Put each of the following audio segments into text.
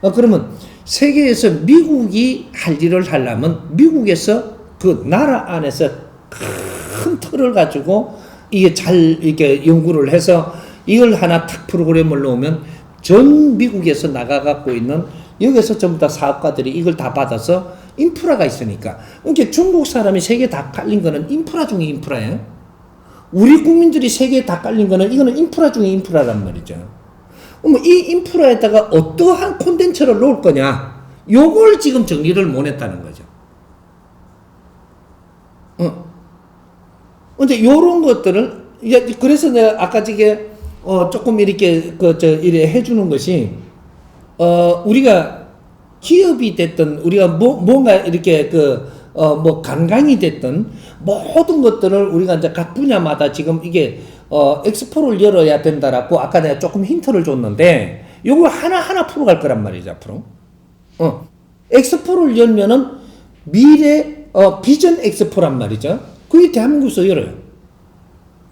어, 그러면 세계에서 미국이 할 일을 하려면 미국에서 그 나라 안에서 큰 틀을 가지고 이게 잘 이렇게 연구를 해서 이걸 하나 탁 프로그램을 놓으면 전 미국에서 나가 갖고 있는 여기서 전부 다 사업가들이 이걸 다 받아서 인프라가 있으니까 이게 중국 사람이 세계 다 깔린 거는 인프라 중에 인프라예요. 우리 국민들이 세계에 다 깔린 거는 이거는 인프라 중에 인프라란 말이죠. 그럼 이 인프라에다가 어떠한 콘텐츠를 놓을 거냐? 요걸 지금 정리를 못 했다는 거죠. 어. 근데 요런 것들을 그래서 내가 아까 저게 어 조금 이렇게 그 저 이래 해주는 것이 어 우리가 기업이 됐든 우리가 뭐 뭔가 이렇게 그 어 뭐 관광이 됐든 모든 것들을 우리가 이제 각 분야마다 지금 이게 어 엑스포를 열어야 된다라고 아까 내가 조금 힌트를 줬는데 요거 하나 하나 풀어갈 거란 말이죠 앞으로. 어 엑스포를 열면은 미래 어 비전 엑스포란 말이죠. 그게 대한민국에서 열어요.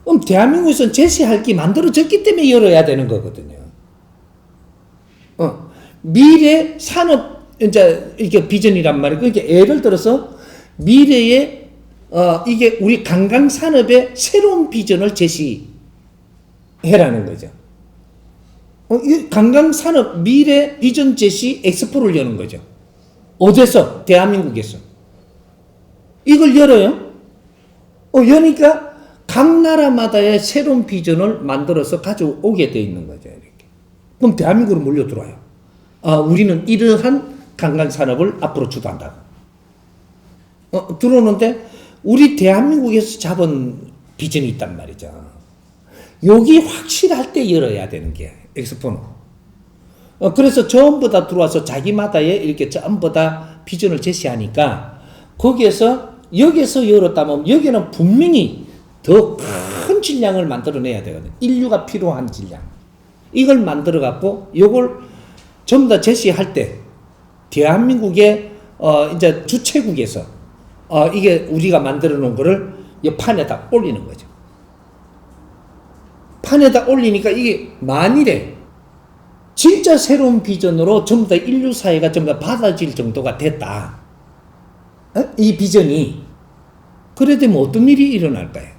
그럼 대한민국에서는 제시할 게 만들어졌기 때문에 열어야 되는 거거든요. 어, 미래 산업 이제 이게 비전이란 말이에요. 그러니까 예를 들어서 미래에 어 이게 우리 관광 산업의 새로운 비전을 제시해라는 거죠. 어, 이 관광 산업 미래 비전 제시 엑스포를 여는 거죠. 어디서? 대한민국에서. 이걸 열어요. 어, 여니까 각 나라마다의 새로운 비전을 만들어서 가져오게 돼 있는 거죠. 이렇게. 그럼 대한민국으로 몰려 들어와요. 아, 우리는 이러한 관광 산업을 앞으로 주도한다. 어, 들어오는데 우리 대한민국에서 잡은 비전이 있단 말이죠. 여기 확실할 때 열어야 되는 게 엑스포는. 어, 그래서 전부 다 들어와서 자기마다의 이렇게 전부 다 비전을 제시하니까 거기에서 여기서 열었다면 여기는 분명히 더 큰 질량을 만들어내야 되거든. 인류가 필요한 질량. 이걸 만들어 갖고 이걸 전부 다 제시할 때 대한민국의 어 이제 주최국에서 어 이게 우리가 만들어 놓은 거를 이 판에다 올리는 거죠. 판에다 올리니까 이게 만일에 진짜 새로운 비전으로 전부 다 인류 사회가 전부 다 받아질 정도가 됐다. 어? 이 비전이 그래 되면 어떤 일이 일어날까요?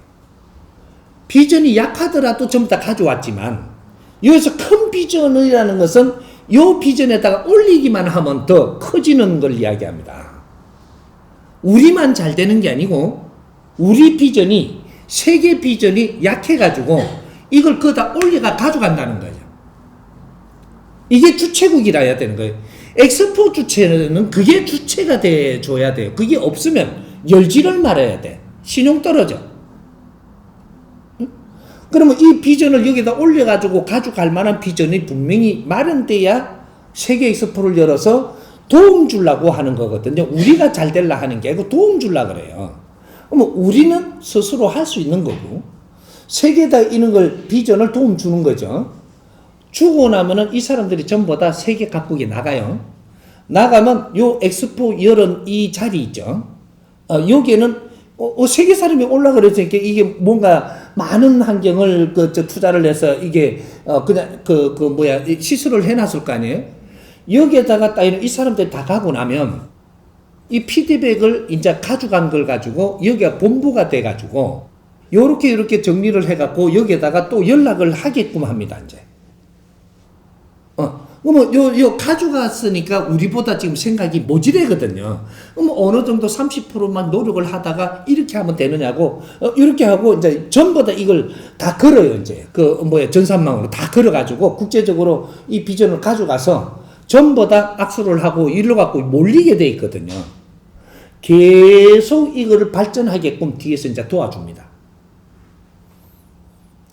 비전이 약하더라도 전부 다 가져왔지만 여기서 큰 비전이라는 것은 요 비전에다가 올리기만 하면 더 커지는 걸 이야기합니다. 우리만 잘 되는 게 아니고 우리 비전이 세계 비전이 약해가지고 이걸 거다 올려가 가져간다는 거죠. 이게 주체국이라 해야 되는 거예요. 엑스포 주체는 그게 주체가 돼 줘야 돼요. 그게 없으면 열지를 말아야 돼. 신용 떨어져. 응? 그러면 이 비전을 여기다 올려가지고 가져갈 만한 비전이 분명히 마련돼야 세계 엑스포를 열어서 도움 주려고 하는 거거든요. 우리가 잘 될라 하는 게 아니고 도움 주려 그래요. 그러면 우리는 스스로 할 수 있는 거고 세계에다 있는 걸 비전을 도움 주는 거죠. 주고 나면은 이 사람들이 전부 다 세계 각국에 나가요. 나가면 요 엑스포 열은 이 자리 있죠. 어, 여기에는 어, 어, 세계 사람이 올라 그랬으니까 이게 뭔가 많은 환경을 그, 저, 투자를 해서 이게 어, 그냥 그, 그 뭐야 이 시술을 해놨을 거 아니에요. 여기에다가 따이는 이 사람들이 다 가고 나면 이 피드백을 이제 가져간 걸 가지고 여기가 본부가 돼 가지고 요렇게 요렇게 정리를 해 갖고 여기에다가 또 연락을 하게끔 합니다 이제. 어, 그러면 요, 요 가져갔으니까 우리보다 지금 생각이 모질하거든요. 그럼 어느 정도 30%만 노력을 하다가 이렇게 하면 되느냐고, 어, 이렇게 하고 이제 전부 다 이걸 다 걸어요, 이제. 그, 뭐야, 전산망으로 다 걸어가지고 국제적으로 이 비전을 가져가서 전부 다 악수를 하고 일로 갖고 몰리게 돼 있거든요. 계속 이거를 발전하게끔 뒤에서 이제 도와줍니다.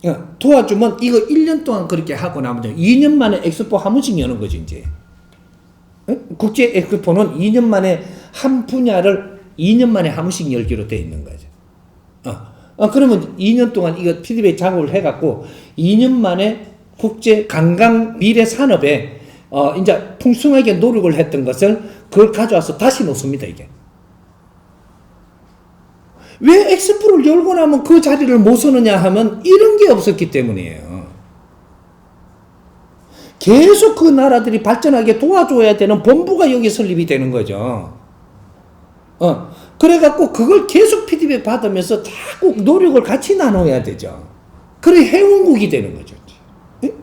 어, 도와주면 이거 1년 동안 그렇게 하고 나면 2년 만에 엑스포 한 번씩 여는 거죠, 이제. 어? 국제 엑스포는 2년 만에 한 분야를 2년 만에 한 번씩 열기로 되어 있는 거죠. 어. 어, 그러면 2년 동안 이거 피드백 작업을 해갖고 2년 만에 국제 관광 미래 산업에 어, 이제 풍성하게 노력을 했던 것을 그걸 가져와서 다시 놓습니다, 이게. 왜 엑스포를 열고 나면 그 자리를 못 서느냐 하면 이런 게 없었기 때문이에요. 계속 그 나라들이 발전하게 도와줘야 되는 본부가 여기 설립이 되는 거죠. 어, 그래갖고 그걸 계속 피드백 받으면서 자꾸 노력을 같이 나눠야 되죠. 그래 회원국이 되는 거죠.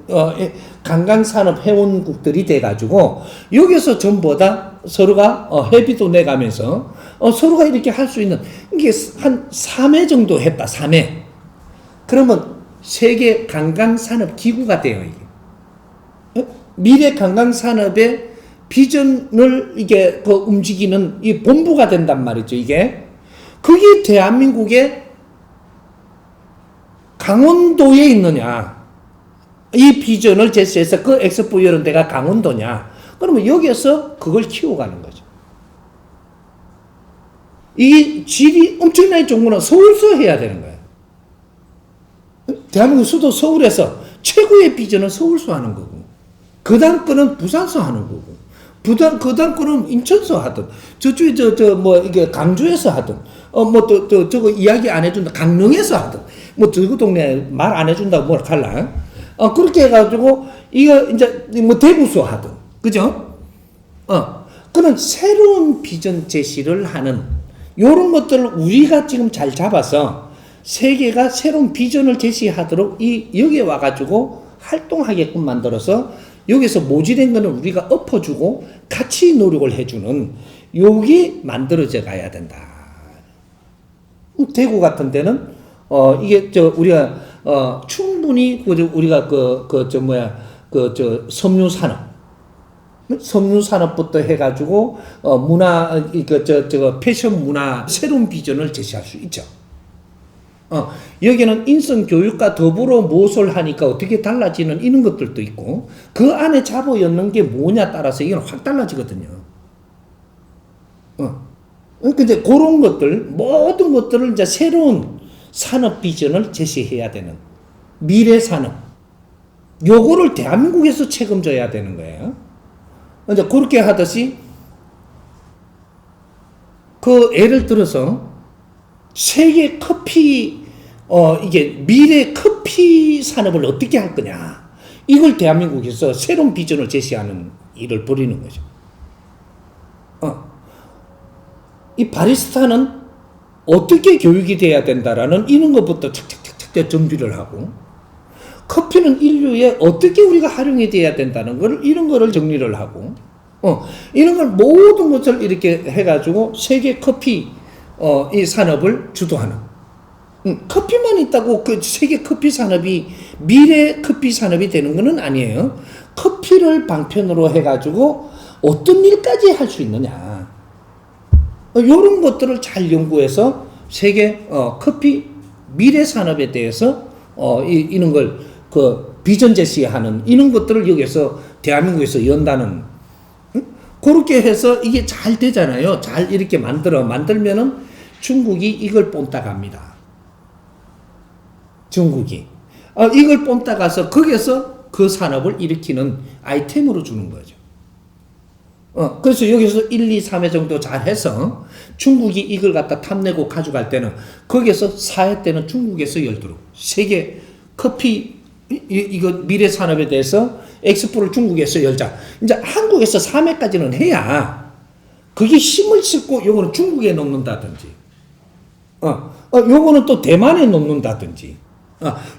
어, 예, 관광산업 회원국들이 돼가지고 여기서 전부 다 서로가 어, 회비도 내가면서 어, 서로가 이렇게 할 수 있는 이게 한 3회 정도 했다. 3회. 그러면 세계 관광산업 기구가 돼요 이게. 어? 미래 관광산업의 비전을 이게 그 움직이는 이 본부가 된단 말이죠 이게. 그게 대한민국의 강원도에 있느냐. 이 비전을 제시해서 그 엑스포 이런 데가 강원도냐. 그러면 여기에서 그걸 키워가는 거죠. 이 질이 엄청나게 좋은 거는 서울서 해야 되는 거예요. 대한민국 수도 서울에서 최고의 비전은 서울서 하는 거고, 그 다음 거는 부산서 하는 거고, 부산, 그 다음 거는 인천서 하든, 저쪽에 저, 저, 뭐, 이게 강주에서 하든, 어, 뭐, 또, 또, 저거 이야기 안 해준다, 강릉에서 하든, 뭐, 저거 동네 말 안 해준다고 뭘 할라. 어, 그렇게 해가지고, 이거, 이제, 뭐, 대구서 하든, 그죠? 어, 그런 새로운 비전 제시를 하는, 요런 것들을 우리가 지금 잘 잡아서, 세계가 새로운 비전을 제시하도록 이, 여기에 와가지고 활동하게끔 만들어서, 여기서 모질된 거는 우리가 엎어주고, 같이 노력을 해주는, 요게 만들어져 가야 된다. 대구 같은 데는 어 이게 저 우리가 어 충분히 그저 우리가 그 그 저 뭐야 그 저 섬유 산업 섬유 산업부터 해가지고 어 문화 이그저 저거 패션 문화 새로운 비전을 제시할 수 있죠. 어 여기는 인성 교육과 더불어 무엇을 하니까 어떻게 달라지는 이런 것들도 있고 그 안에 잡어 였는 게 뭐냐 따라서 이건 확 달라지거든요. 어. 근데 그런 것들 모든 것들을 이제 새로운 산업 비전을 제시해야 되는 미래 산업 요거를 대한민국에서 책임져야 되는 거예요. 이제 그렇게 하듯이 그 예를 들어서 세계 커피 어 이게 미래 커피 산업을 어떻게 할 거냐 이걸 대한민국에서 새로운 비전을 제시하는 일을 벌이는 거죠. 어. 이 바리스타는 어떻게 교육이 돼야 된다라는 이런 것부터 착착착착 정비를 하고 커피는 인류에 어떻게 우리가 활용이 돼야 된다는 걸 이런 거를 정리를 하고 어 이런 걸 모든 것을 이렇게 해가지고 세계 커피 어 이 산업을 주도하는 음, 커피만 있다고 그 세계 커피 산업이 미래 커피 산업이 되는 것은 아니에요. 커피를 방편으로 해가지고 어떤 일까지 할 수 있느냐. 이런 것들을 잘 연구해서 세계 어, 커피 미래 산업에 대해서 어, 이, 이런 걸 그 비전 제시하는 이런 것들을 여기서 대한민국에서 연다는 응? 그렇게 해서 이게 잘 되잖아요. 잘 이렇게 만들어 만들면은 중국이 이걸 뽐따 갑니다. 중국이 어, 이걸 뽐따 가서 거기서 그 산업을 일으키는 아이템으로 주는 거죠. 어, 그래서 여기서 1, 2, 3회 정도 잘 해서 중국이 이걸 갖다 탐내고 가져갈 때는 거기서 4회 때는 중국에서 열도록 세계 커피 이, 이거 미래 산업에 대해서 엑스포를 중국에서 열자. 이제 한국에서 3회까지는 해야 그게 힘을 싣고 요거는 중국에 놓는다든지 어, 어 요거는 또 대만에 놓는다든지 어,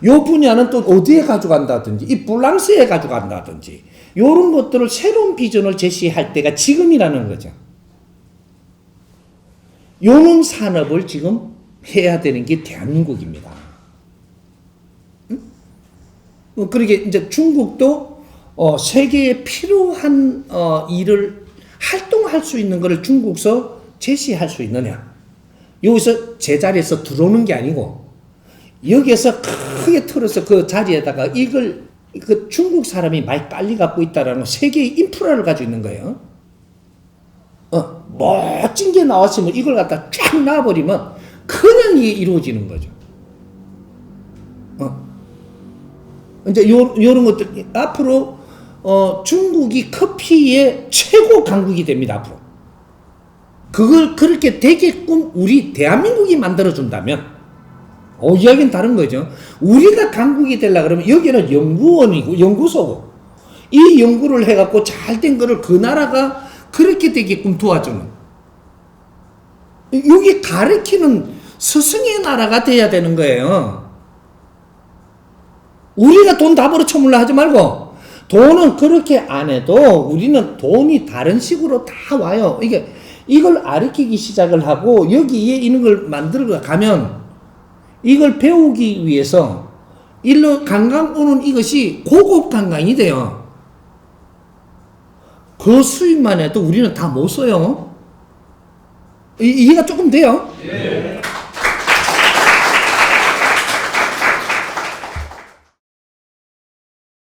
요 분야는 또 어디에 가져간다든지 이 블랑스에 가져간다든지 요런 것들을 새로운 비전을 제시할 때가 지금이라는 거죠. 요런 산업을 지금 해야 되는 게 대한민국입니다. 응? 어, 그러게 이제 중국도 어, 세계에 필요한 어, 일을 활동할 수 있는 것을 중국서 제시할 수 있느냐? 여기서 제자리에서 들어오는 게 아니고 여기에서 크게 틀어서 그 자리에다가 이걸 그 중국 사람이 많이 빨리 갖고 있다라는 세계의 인프라를 가지고 있는 거예요. 어, 멋진 게 나왔으면 이걸 갖다 쫙 놔버리면 그냥 이게 이루어지는 거죠. 어. 이제 요, 요런 것들, 앞으로, 어, 중국이 커피의 최고 강국이 됩니다, 앞으로. 그걸 그렇게 되게끔 우리 대한민국이 만들어준다면, 어, 이야기는 다른 거죠. 우리가 강국이 되려 그러면 여기는 연구원이고, 연구소고, 이 연구를 해갖고 잘 된 거를 그 나라가 그렇게 되게끔 도와주는. 여기 가르치는 스승의 나라가 돼야 되는 거예요. 우리가 돈 답으로 처물라 하지 말고 돈은 그렇게 안 해도 우리는 돈이 다른 식으로 다 와요. 이게 이걸 아르키기 시작을 하고 여기에 있는 걸 만들어 가면 이걸 배우기 위해서 일로 관광 오는 이것이 고급 관광이 돼요. 그 수입만 해도 우리는 다 못 써요. 이, 이해가 조금 돼요?